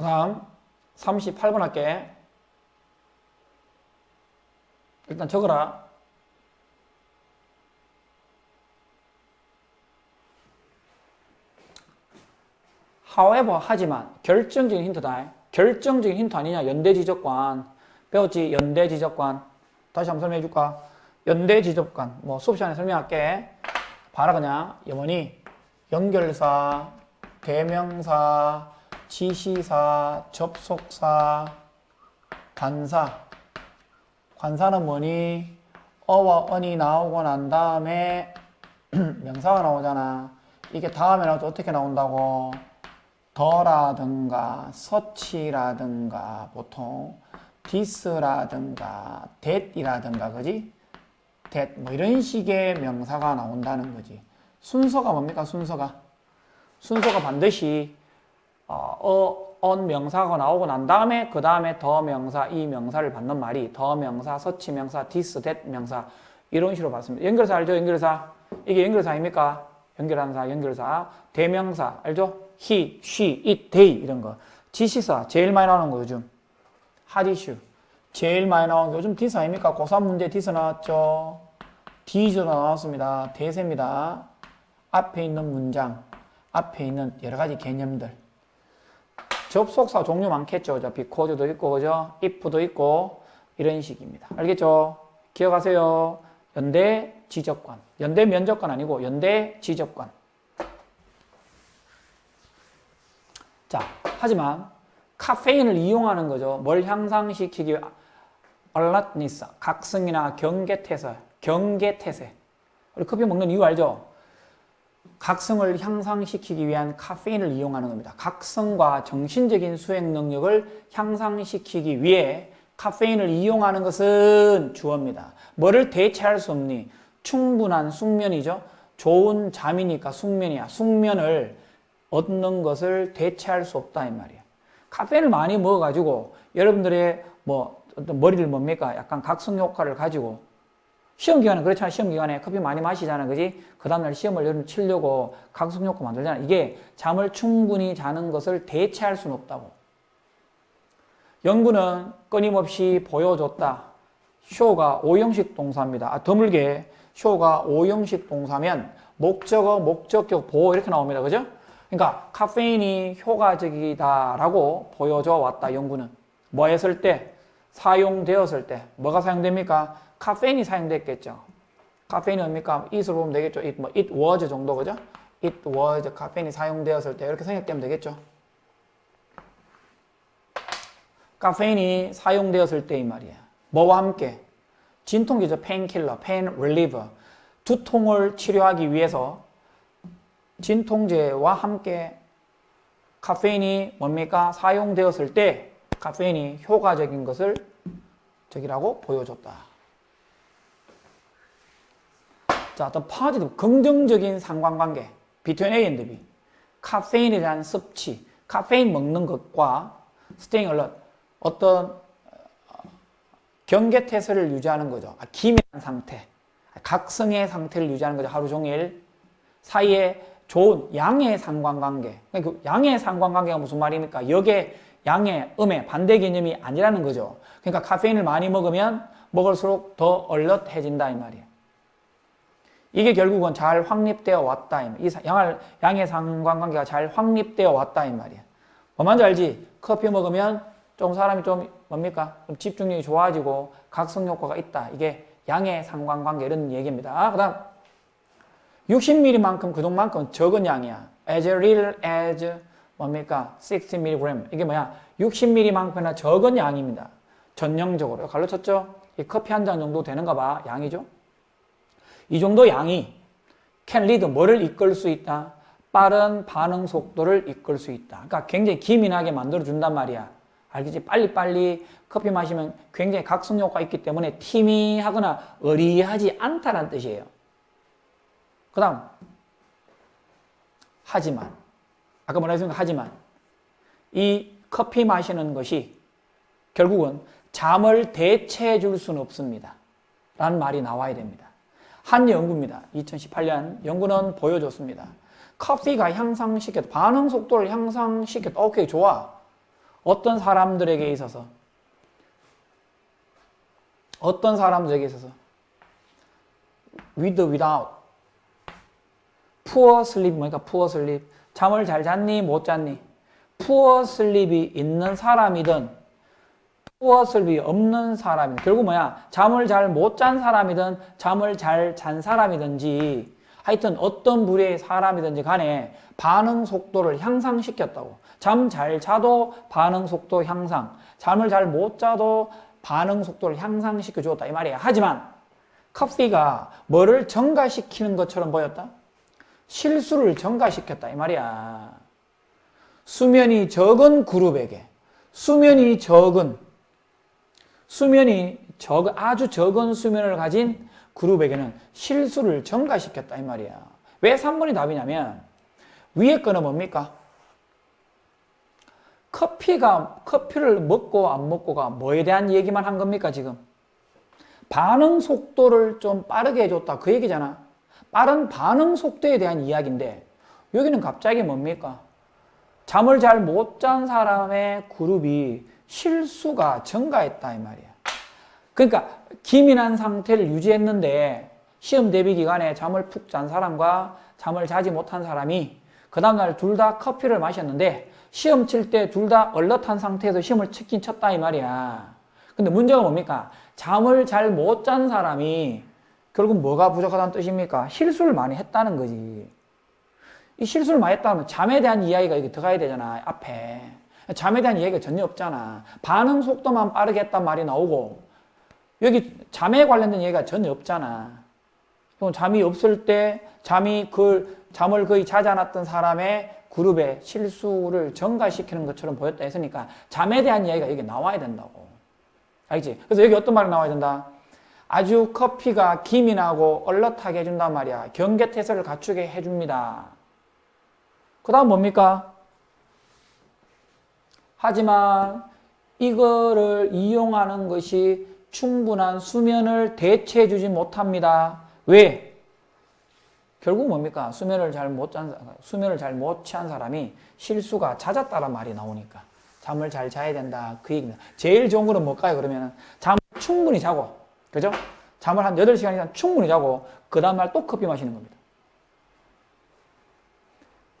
그 다음 38번 할게. 일단 적어라. however 하지만 결정적인 힌트다. 결정적인 힌트 아니냐? 연대 지적관 배웠지? 연대 지적관 다시 한번 설명해 줄까? 연대 지적관 뭐 수업 시간에 설명할게. 봐라 그냥 영원히 연결사, 대명사, 지시사, 접속사, 관사. 관사는 뭐니? 어와 언이 나오고 난 다음에 명사가 나오잖아. 이게 다음에 나올 때 어떻게 나온다고? 더라든가 서치라든가 보통 디스라든가 that이라든가 그지? that 뭐 이런 식의 명사가 나온다는 거지. 순서가 뭡니까? 순서가 순서가 반드시 어, 어, 언 명사가 나오고 난 다음에 그 다음에 더 명사, 이 명사를 받는 말이 더 명사, 서치 명사, 디스, that 명사 이런 식으로 받습니다. 연결사 알죠? 연결사 이게 연결사 아닙니까? 연결하는 사, 연결사, 대명사 알죠? he, she, it, they 이런 거. 지시사 제일 많이 나오는 거 요즘. 하디슈 제일 많이 나오는 거 요즘 디스 아닙니까? 고3 문제 디스 나왔죠. 디즈도 나왔습니다. 대세입니다. 앞에 있는 문장, 앞에 있는 여러 가지 개념들. 접속사 종류 많겠죠. 그죠? because도 있고, 그죠? if도 있고, 이런 식입니다. 알겠죠? 기억하세요. 연대 지적관. 연대 면접관 아니고 연대 지적관. 자, 하지만 카페인을 이용하는 거죠. 뭘 향상시키기 위해 알라트니스, 각성이나 경계태세, 경계태세. 우리 커피 먹는 이유 알죠? 각성을 향상시키기 위한 카페인을 이용하는 겁니다. 각성과 정신적인 수행 능력을 향상시키기 위해 카페인을 이용하는 것은 주어입니다. 뭐를 대체할 수 없니? 충분한 숙면이죠. 좋은 잠이니까 숙면이야. 숙면을 얻는 것을 대체할 수 없다 이 말이야. 카페인을 많이 먹어가지고 여러분들의 뭐 어떤 머리를 뭡니까? 약간 각성 효과를 가지고 시험 기간에 그렇잖아. 시험 기간에 커피 많이 마시잖아. 그지? 그 다음날 시험을 여러분 치려고 각성 효과 만들잖아. 이게 잠을 충분히 자는 것을 대체할 수는 없다고. 연구는 끊임없이 보여줬다. 쇼가 오형식 동사입니다. 아, 드물게 쇼가 오형식 동사면 목적어, 목적격, 보호 이렇게 나옵니다. 그죠? 그러니까 카페인이 효과적이다라고 보여줘 왔다. 연구는 뭐 했을 때 사용되었을 때 뭐가 사용됩니까? 카페인이 사용됐겠죠. 카페인이 뭡니까? it으로 보면 되겠죠. it, 뭐, it was 정도 그죠? it was 카페인이 사용되었을 때 이렇게 생각되면 되겠죠. 카페인이 사용되었을 때 이 말이야. 뭐와 함께? 진통제죠. 페인킬러, 페인 릴리버. 두통을 치료하기 위해서 진통제와 함께 카페인이 뭡니까? 사용되었을 때 카페인이 효과적인 것을 저기라고 보여줬다. 자, 또 positive, 긍정적인 상관관계. between A and B. 카페인에 대한 섭취, 카페인 먹는 것과 staying alert. 어떤 경계태세를 유지하는 거죠. 아, 기민한 상태, 각성의 상태를 유지하는 거죠. 하루 종일 사이에 좋은 양의 상관관계. 그러니까 그 양의 상관관계가 무슨 말입니까? 역의 양의 음의 반대 개념이 아니라는 거죠. 그러니까 카페인을 많이 먹으면 먹을수록 더 얼럿해진다 이 말이에요. 이게 결국은 잘 확립되어 왔다. 이 양의 상관관계가 잘 확립되어 왔다 이 말이에요. 뭐 뭔지 알지? 커피 먹으면 좀 사람이 좀 뭡니까? 좀 집중력이 좋아지고 각성 효과가 있다. 이게 양의 상관관계 이런 얘기입니다. 그 다음 60ml만큼 그동만큼 적은 양이야. as little as 뭡니까? 60mg. 이게 뭐야? 60ml만큼이나 적은 양입니다. 전형적으로. 가르쳤죠? 이 커피 한 잔 정도 되는가 봐. 양이죠? 이 정도 양이 can lead 뭐를 이끌 수 있다? 빠른 반응 속도를 이끌 수 있다. 그러니까 굉장히 기민하게 만들어 준단 말이야. 알겠지? 빨리빨리 커피 마시면 굉장히 각성 효과가 있기 때문에 티미하거나 어리하지 않다는 뜻이에요. 그 다음, 하지만. 아까 뭐라 했습니까? 하지만. 이 커피 마시는 것이 결국은 잠을 대체해 줄 수는 없습니다. 라는 말이 나와야 됩니다. 한 연구입니다. 2018년 연구는 보여줬습니다. 커피가 향상시켰다. 반응 속도를 향상시켰다. 오케이, 좋아. 어떤 사람들에게 있어서 어떤 사람들에게 있어서 with without poor sleep 뭐니까 poor sleep 잠을 잘 잤니 못 잤니 poor sleep이 있는 사람이든 poor sleep이 없는 사람이든 결국 뭐야 잠을 잘 못 잔 사람이든 잠을 잘 잔 사람이든지 하여튼 어떤 부류의 사람이든지 간에 반응 속도를 향상시켰다고 잠 잘 자도 반응 속도 향상 잠을 잘 못 자도 반응 속도를 향상시켜 주었다 이 말이야 하지만 커피가 뭐를 증가시키는 것처럼 보였다? 실수를 증가시켰다 이 말이야. 수면이 적은 그룹에게 수면이 적은 수면이 적 아주 적은 수면을 가진 그룹에게는 실수를 증가시켰다 이 말이야. 왜 3번이 답이냐면 위에 거는 뭡니까? 커피가 커피를 먹고 안 먹고가 뭐에 대한 얘기만 한 겁니까 지금? 반응 속도를 좀 빠르게 해줬다 그 얘기잖아. 빠른 반응 속도에 대한 이야기인데 여기는 갑자기 뭡니까? 잠을 잘 못 잔 사람의 그룹이 실수가 증가했다 이 말이야. 그러니까 기민한 상태를 유지했는데 시험 대비 기간에 잠을 푹 잔 사람과 잠을 자지 못한 사람이 그 다음날 둘 다 커피를 마셨는데 시험 칠 때 둘 다 얼럿한 상태에서 시험을 치긴 쳤다 이 말이야. 근데 문제가 뭡니까? 잠을 잘 못 잔 사람이 결국 뭐가 부족하다는 뜻입니까? 실수를 많이 했다는 거지. 이 실수를 많이 했다면 잠에 대한 이야기가 여기 들어가야 되잖아, 앞에. 잠에 대한 이야기가 전혀 없잖아. 반응 속도만 빠르게 했단 말이 나오고, 여기 잠에 관련된 얘기가 전혀 없잖아. 그럼 잠이 없을 때, 잠이 그, 잠을 거의 자지 않았던 사람의 그룹의 실수를 증가시키는 것처럼 보였다 했으니까, 잠에 대한 이야기가 여기 나와야 된다고. 알지? 그래서 여기 어떤 말이 나와야 된다? 아주 커피가 기민하고 얼럿하게 해준단 말이야. 경계 태세를 갖추게 해줍니다. 그 다음 뭡니까? 하지만 이거를 이용하는 것이 충분한 수면을 대체해 주지 못합니다. 왜? 결국 뭡니까? 수면을 잘 못 잔, 수면을 잘 못 취한 사람이 실수가 잦았다란 말이 나오니까. 잠을 잘 자야 된다. 그 얘기입니다. 제일 좋은 거는 뭘까요? 그러면 잠을 충분히 자고, 그죠? 잠을 한 8시간 이상 충분히 자고, 그 다음날 또 커피 마시는 겁니다.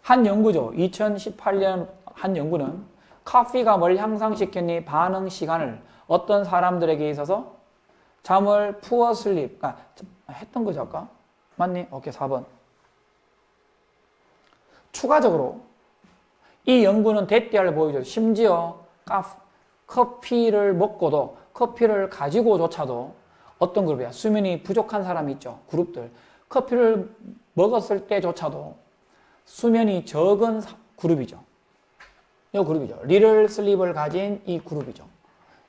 한 연구죠. 2018년 한 연구는 커피가 뭘 향상시켰니? 반응 시간을 어떤 사람들에게 있어서 잠을 푸어 슬립, 아, 했던 거죠, 아까? 맞니? 오케이, 4번. 추가적으로 이 연구는 대띠를 보여줘. 심지어 커피를 먹고도 커피를 가지고조차도 어떤 그룹이야? 수면이 부족한 사람이 있죠. 그룹들. 커피를 먹었을 때조차도 수면이 적은 그룹이죠. 이 그룹이죠. 리를 슬립을 가진 이 그룹이죠.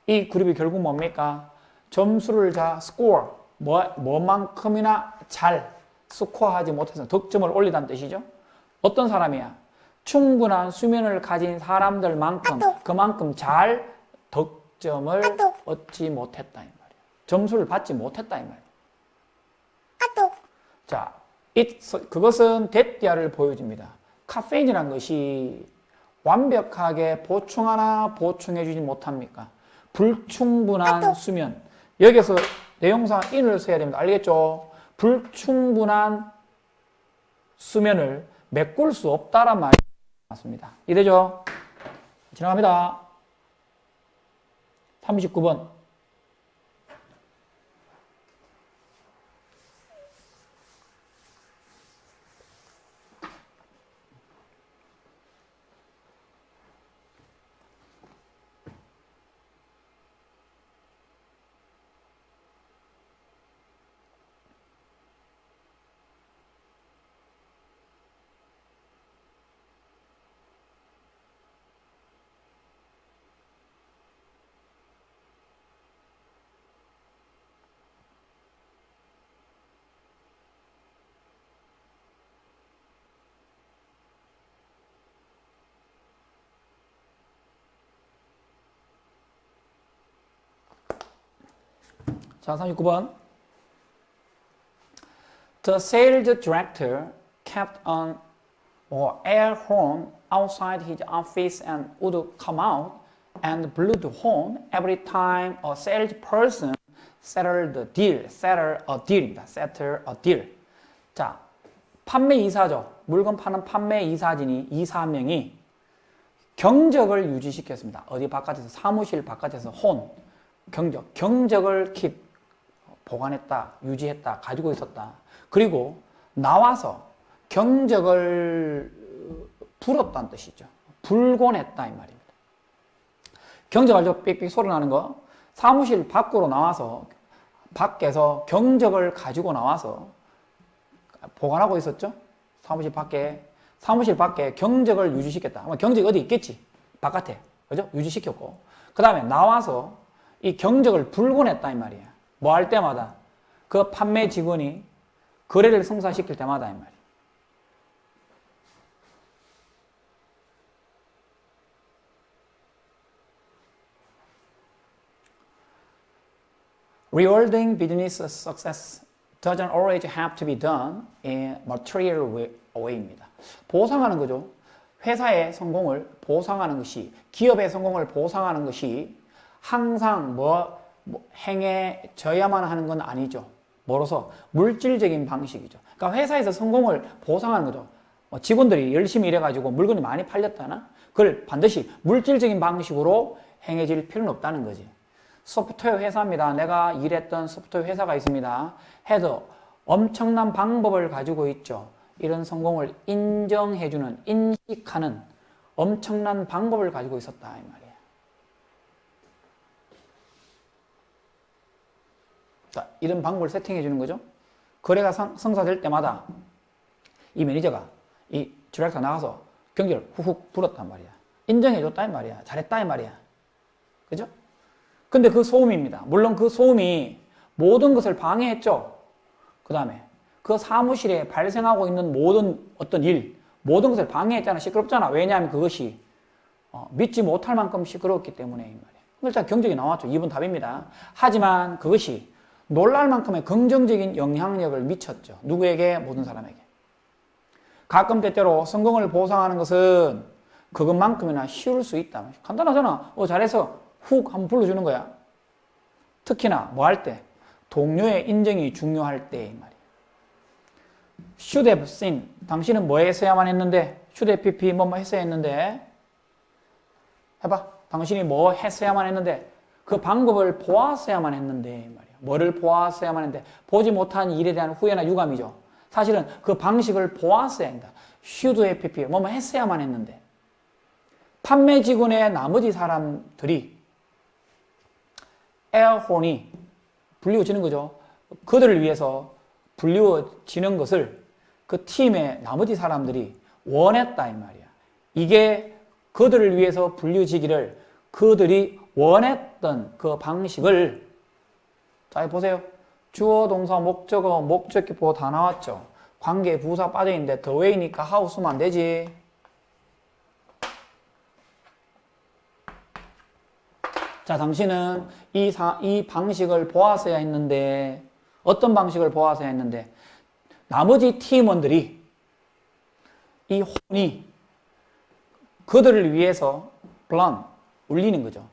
이 그룹이 결국 뭡니까? 점수를 자, 스코어, 뭐, 뭐만큼이나 잘 스코어하지 못해서 득점을 올리다는 뜻이죠. 어떤 사람이야? 충분한 수면을 가진 사람들만큼 그만큼 잘 득점을 얻지 못했다 이 말이야. 점수를 받지 못했다 이 말이야. 자, it, 그것은 대띠아를 보여줍니다. 카페인이란 것이 완벽하게 보충하나 보충해주지 못합니까? 불충분한 수면. 여기서 내용상 in을 써야 됩니다. 알겠죠? 불충분한 수면을 메꿀 수 없다란 말이 맞습니다. 이해되죠? 지나갑니다. 39번. 자, 39번. The sales director kept on or air horn outside his office and would come out and blew the horn every time a salesperson settled the deal. settle a deal입니다. settle a deal. 자, 판매 이사죠. 물건 파는 판매 이사진이 이사 한 명이 경적을 유지시켰습니다. 어디 바깥에서 사무실 바깥에서 혼 경적 경적을 킵 보관했다, 유지했다, 가지고 있었다. 그리고 나와서 경적을 불었다는 뜻이죠. 불곤 했다 이 말입니다. 경적 알죠? 삑삑 소리 나는 거. 사무실 밖으로 나와서 밖에서 경적을 가지고 나와서 보관하고 있었죠. 사무실 밖에 사무실 밖에 경적을 유지시켰다. 아마 경적이 어디 있겠지. 바깥에. 그죠? 유지시켰고. 그 다음에 나와서 이 경적을 불곤했다 이 말이야. 뭐 할 때마다 그 판매 직원이 거래를 성사시킬 때마다 이 말이야. Rewarding business success doesn't always have to be done in material way입니다. 보상하는 거죠. 회사의 성공을 보상하는 것이, 기업의 성공을 보상하는 것이 항상 뭐, 뭐 행해져야만 하는 건 아니죠. 뭐로서 물질적인 방식이죠. 그러니까 회사에서 성공을 보상하는 거죠. 뭐 직원들이 열심히 일해가지고 물건이 많이 팔렸다나 그걸 반드시 물질적인 방식으로 행해질 필요는 없다는 거지. 소프트웨어 회사입니다. 내가 일했던 소프트웨어 회사가 있습니다. 해도 엄청난 방법을 가지고 있죠. 이런 성공을 인정해주는, 인식하는 엄청난 방법을 가지고 있었다. 이 말이에요. 자, 이런 방법을 세팅해 주는 거죠. 거래가 성, 성사될 때마다 이 매니저가 이 디렉터 나가서 경기를 훅훅 불었단 말이야. 인정해 줬다. 이 말이야. 잘했다. 이 말이야. 그죠? 근데 그 소음입니다. 물론 그 소음이 모든 것을 방해했죠. 그 다음에 그 사무실에 발생하고 있는 모든 어떤 일, 모든 것을 방해했잖아. 시끄럽잖아. 왜냐하면 그것이 어, 믿지 못할 만큼 시끄러웠기 때문에 이 말이에요. 일단 경적이 나왔죠. 2번 답입니다. 하지만 그것이 놀랄 만큼의 긍정적인 영향력을 미쳤죠. 누구에게? 모든 사람에게. 가끔 때때로 성공을 보상하는 것은 그것만큼이나 쉬울 수 있다. 간단하잖아. 어, 잘해서 훅 한번 불러주는 거야. 특히나 뭐 할 때? 동료의 인정이 중요할 때 말이야. should have seen. 당신은 뭐 했어야만 했는데? should have pp 뭐뭐 했어야 했는데? 해봐. 당신이 뭐 했어야만 했는데? 그 방법을 보았어야만 했는데 말이야. 뭐를 보았어야만 했는데? 보지 못한 일에 대한 후회나 유감이죠. 사실은 그 방식을 보았어야 한다. have pp 뭐뭐 했어야만 했는데. 판매 직원의 나머지 사람들이 에어혼이 불리워지는 거죠. 그들을 위해서 불리워지는 것을 그 팀의 나머지 사람들이 원했다 이 말이야. 이게 그들을 위해서 불리워지기를 그들이 원했던 그 방식을 자 보세요. 주어 동사 목적어 목적기보 다 나왔죠. 관계 부사 빠져 있는데 더 웨이니까 하우 쓰면 안 되지. 자, 당신은 이, 사, 이 방식을 보았어야 했는데, 어떤 방식을 보았어야 했는데, 나머지 팀원들이 이 혼이 그들을 위해서 블런, 울리는 거죠.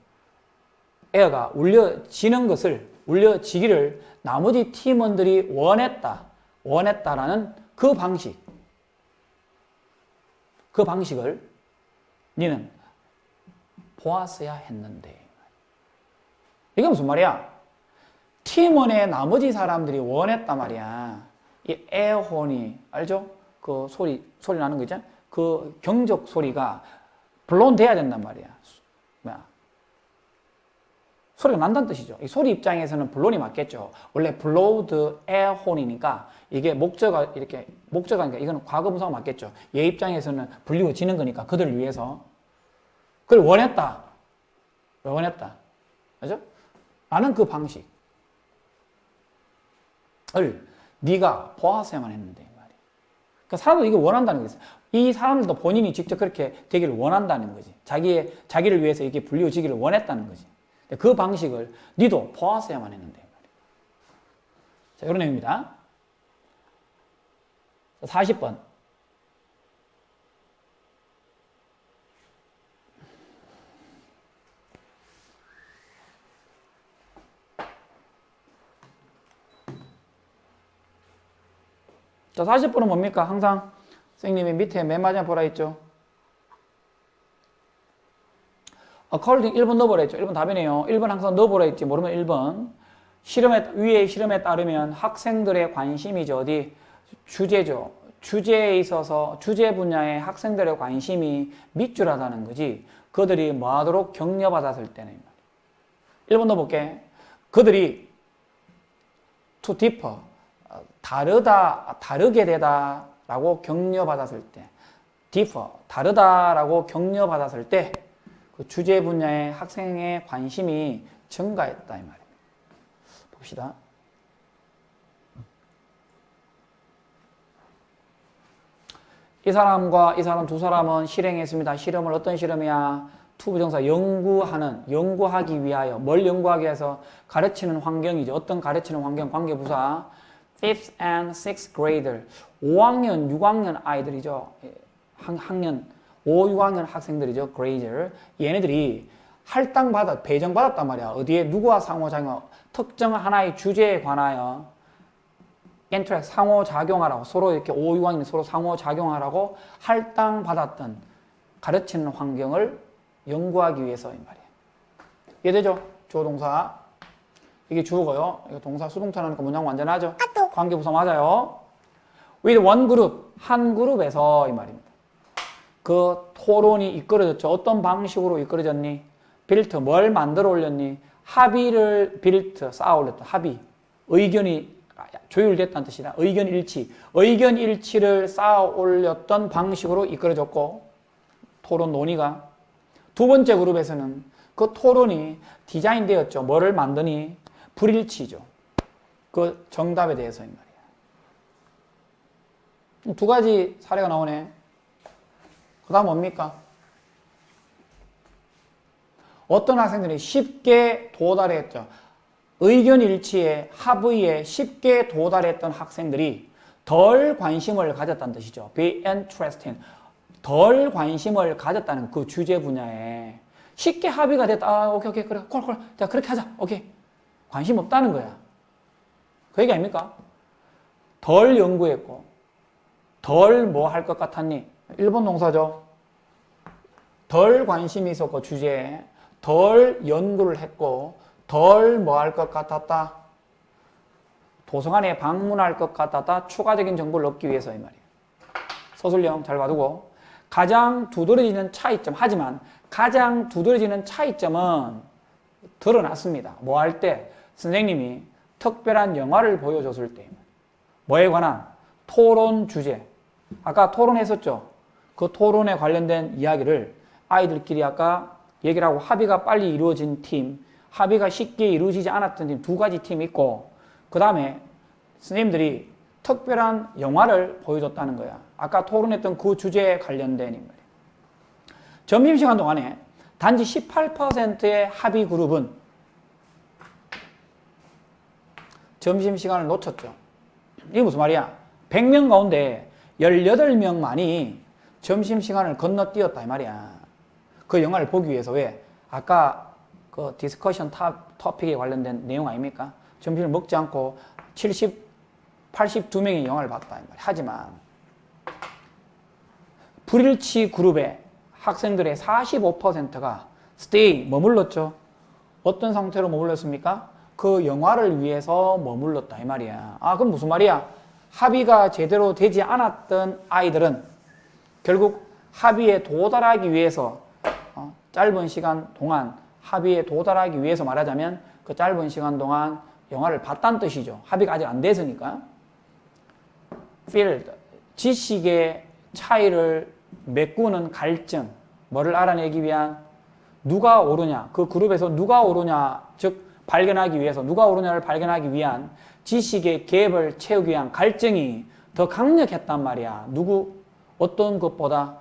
에어가 울려지는 것을, 울려지기를 나머지 팀원들이 원했다, 원했다라는 그 방식, 그 방식을 니는 보았어야 했는데, 이게 무슨 말이야? 팀원의 나머지 사람들이 원했단 말이야. 이 에어혼이 알죠? 그 소리 소리 나는 거 있잖아. 그 경적 소리가 블론 돼야 된단 말이야. 소리가 난다는 뜻이죠. 이 소리 입장에서는 블론이 맞겠죠. 원래 블로우드 에어혼이니까 이게 목적가 이렇게 목적어니까 이거는 과거 분사가 맞겠죠. 얘 입장에서는 불리워지는 거니까 그들을 위해서 그걸 원했다. 원했다. 그죠? 라는 그 방식을 네가 보았어야만 했는데 말이야. 그러니까 사람도 이거 원한다는 거지. 이 사람들도 본인이 직접 그렇게 되기를 원한다는 거지. 자기의 자기를 위해서 이게 불리워지기를 원했다는 거지. 네, 그 방식을 니도 보았어야만 했는데 자, 이런 내용입니다. 40번. 자, 40번은 뭡니까? 항상 선생님이 밑에 맨 마지막 보라 있죠? According 1번 넣어보라 했죠. 1번 답이네요. 1번 항상 넣어보라 했지. 모르면 1번. 실험에, 위에 실험에 따르면 학생들의 관심이죠. 어디? 주제죠. 주제에 있어서 주제 분야의 학생들의 관심이 밑줄하다는 거지. 그들이 뭐 하도록 격려받았을 때는. 1번 넣어볼게. 그들이 to differ, 어, 다르다, 다르게 되다 라고 격려받았을 때, differ, 다르다 라고 격려받았을 때, 그 주제 분야의 학생의 관심이 증가했다 이 말입니다. 봅시다. 이 사람과 이 사람 두 사람은 실행했습니다. 실험을 어떤 실험이야? 투부정사 연구하는 연구하기 위하여 뭘 연구하기 위해서 가르치는 환경이죠. 어떤 가르치는 환경 관계부사 5th and 6th grader 5학년 6학년 아이들이죠. 학, 학년 5, 6학년 학생들이죠. grader 얘네들이 할당 받았 배정 받았단 말이야. 어디에 누구와 상호작용 특정 하나의 주제에 관하여 엔트랙 상호작용하라고 서로 이렇게 5, 6학년이 서로 상호작용하라고 할당 받았던 가르치는 환경을 연구하기 위해서 이 말이에요. 이해되죠? 주어 동사. 이게 주어고요. 이거 동사 수동태라니까 문장 완전하죠? 관계부사 맞아요. with one group. 한 그룹에서 이 말입니다. 그 토론이 이끌어졌죠. 어떤 방식으로 이끌어졌니? 빌트. 뭘 만들어 올렸니? 합의를 빌트. 쌓아 올렸다. 합의. 의견이 조율됐다는 뜻이다. 의견 일치. 의견 일치를 쌓아 올렸던 방식으로 이끌어졌고 토론 논의가 두 번째 그룹에서는 그 토론이 디자인되었죠. 뭐를 만드니? 불일치죠. 그 정답에 대해서 이 말이야. 두 가지 사례가 나오네. 그 다음 뭡니까? 어떤 학생들이 쉽게 도달했죠. 의견 일치에 합의에 쉽게 도달했던 학생들이 덜 관심을 가졌다는 뜻이죠. be interesting. 덜 관심을 가졌다는 그 주제 분야에 쉽게 합의가 됐다. 아, 오케이, 오케이, 그래, 콜, 콜. 자, 그렇게 하자. 오케이. 관심 없다는 거야. 그 얘기 아닙니까? 덜 연구했고, 덜 뭐 할 것 같았니? 일본 동사죠. 덜 관심이 있었고, 주제에. 덜 연구를 했고, 덜 뭐 할 것 같았다? 도서관에 방문할 것 같았다? 추가적인 정보를 얻기 위해서 이 말이에요. 서술형 잘 봐두고. 가장 두드러지는 차이점, 하지만 가장 두드러지는 차이점은 드러났습니다. 뭐 할 때? 선생님이 특별한 영화를 보여줬을 때. 뭐에 관한? 토론 주제. 아까 토론했었죠? 그 토론에 관련된 이야기를 아이들끼리 아까 얘기를 하고 합의가 빨리 이루어진 팀, 합의가 쉽게 이루어지지 않았던 팀 두 가지 팀이 있고, 그 다음에 선생님들이 특별한 영화를 보여줬다는 거야. 아까 토론했던 그 주제에 관련된 인물. 점심시간 동안에 단지 18%의 합의 그룹은 점심시간을 놓쳤죠. 이게 무슨 말이야? 100명 가운데 18명만이 점심시간을 건너뛰었다 이 말이야. 그 영화를 보기 위해서 왜? 아까 그 디스커션 탑, 토픽에 관련된 내용 아닙니까? 점심을 먹지 않고 70, 82명이 영화를 봤다 이 말이야. 하지만 불일치 그룹의 학생들의 45%가 stay 머물렀죠. 어떤 상태로 머물렀습니까? 그 영화를 위해서 머물렀다 이 말이야. 아 그럼 무슨 말이야? 합의가 제대로 되지 않았던 아이들은 결국 합의에 도달하기 위해서 어, 짧은 시간 동안 합의에 도달하기 위해서 말하자면 그 짧은 시간 동안 영화를 봤다는 뜻이죠. 합의가 아직 안 됐으니까. field 지식의 차이를 메꾸는 갈증 뭐를 알아내기 위한 누가 오르냐 그 그룹에서 누가 오르냐 즉 발견하기 위해서 누가 오르냐를 발견하기 위한 지식의 갭을 채우기 위한 갈증이 더 강력했단 말이야 누구 어떤 것보다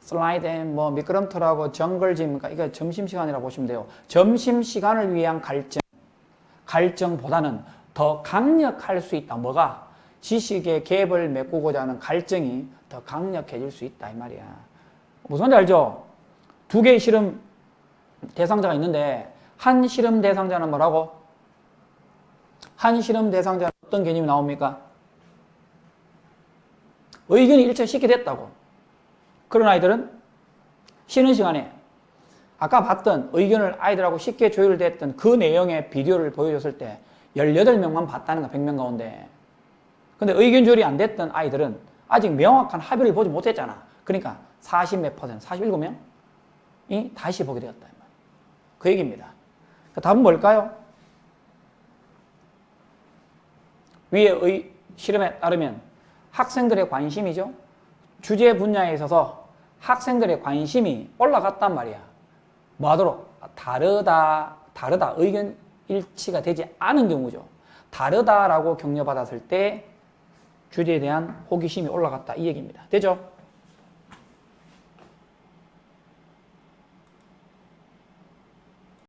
슬라이드 뭐 미끄럼틀하고 정글짐 이거 점심시간이라고 보시면 돼요 점심시간을 위한 갈증 갈증보다는 더 강력할 수 있다 뭐가 지식의 갭을 메꾸고자 하는 갈증이 더 강력해질 수 있다 이 말이야. 무슨 말인지 알죠? 두 개의 실험 대상자가 있는데 한 실험 대상자는 뭐라고? 한 실험 대상자는 어떤 개념이 나옵니까? 의견이 일치 쉽게 됐다고. 그런 아이들은 쉬는 시간에 아까 봤던 의견을 아이들하고 쉽게 조율됐던 그 내용의 비디오를 보여줬을 때 18명만 봤다는 거야, 100명 가운데. 근데 의견 조율이 안 됐던 아이들은 아직 명확한 합의를 보지 못했잖아. 그러니까 40 몇 퍼센트, 47명이 다시 보게 되었다. 그 얘기입니다. 그 답은 뭘까요? 위의 의, 실험에 따르면 학생들의 관심이죠. 주제 분야에 있어서 학생들의 관심이 올라갔단 말이야. 뭐 하도록? 다르다, 다르다. 의견 일치가 되지 않은 경우죠. 다르다라고 격려받았을 때 주제에 대한 호기심이 올라갔다. 이 얘기입니다. 되죠?